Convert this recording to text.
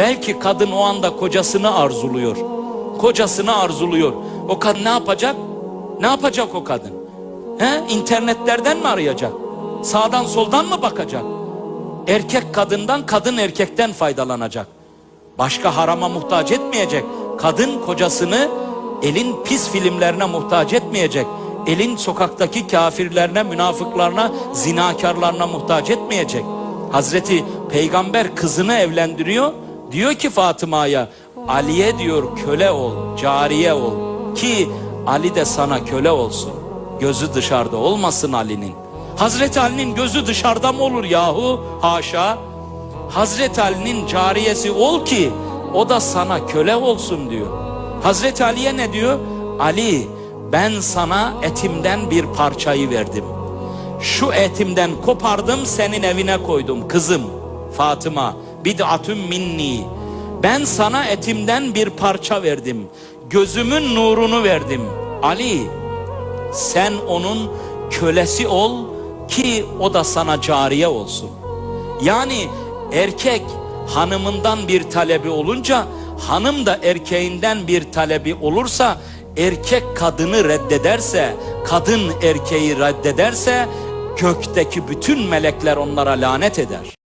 Belki kadın o anda kocasını arzuluyor. Kocasını arzuluyor. O kadın ne yapacak? Ne yapacak o kadın? He? İnternetlerden mi arayacak? Sağdan soldan mı bakacak? Erkek kadından, kadın erkekten faydalanacak. Başka harama muhtaç etmeyecek. Kadın kocasını elin pis filmlerine muhtaç etmeyecek. Elin sokaktaki kafirlerine, münafıklarına, zinakarlarına muhtaç etmeyecek. Hazreti Peygamber kızını evlendiriyor. Diyor ki Fatıma'ya Ali'ye diyor köle ol, cariye ol ki Ali de sana köle olsun. Gözü dışarıda olmasın Ali'nin. Hazreti Ali'nin gözü dışarıda mı olur yahu? Haşa. Hazreti Ali'nin cariyesi ol ki o da sana köle olsun diyor. Hazreti Ali'ye ne diyor? Ali ben sana etimden bir parçayı verdim. Şu etimden kopardım senin evine koydum kızım Fatıma bid'atun minni. Ben sana etimden bir parça verdim. Gözümün nurunu verdim. Ali sen onun kölesi ol ki o da sana cariye olsun. Yani erkek hanımından bir talebi olunca hanım da erkeğinden bir talebi olursa erkek kadını reddederse kadın erkeği reddederse gökteki bütün melekler onlara lanet eder.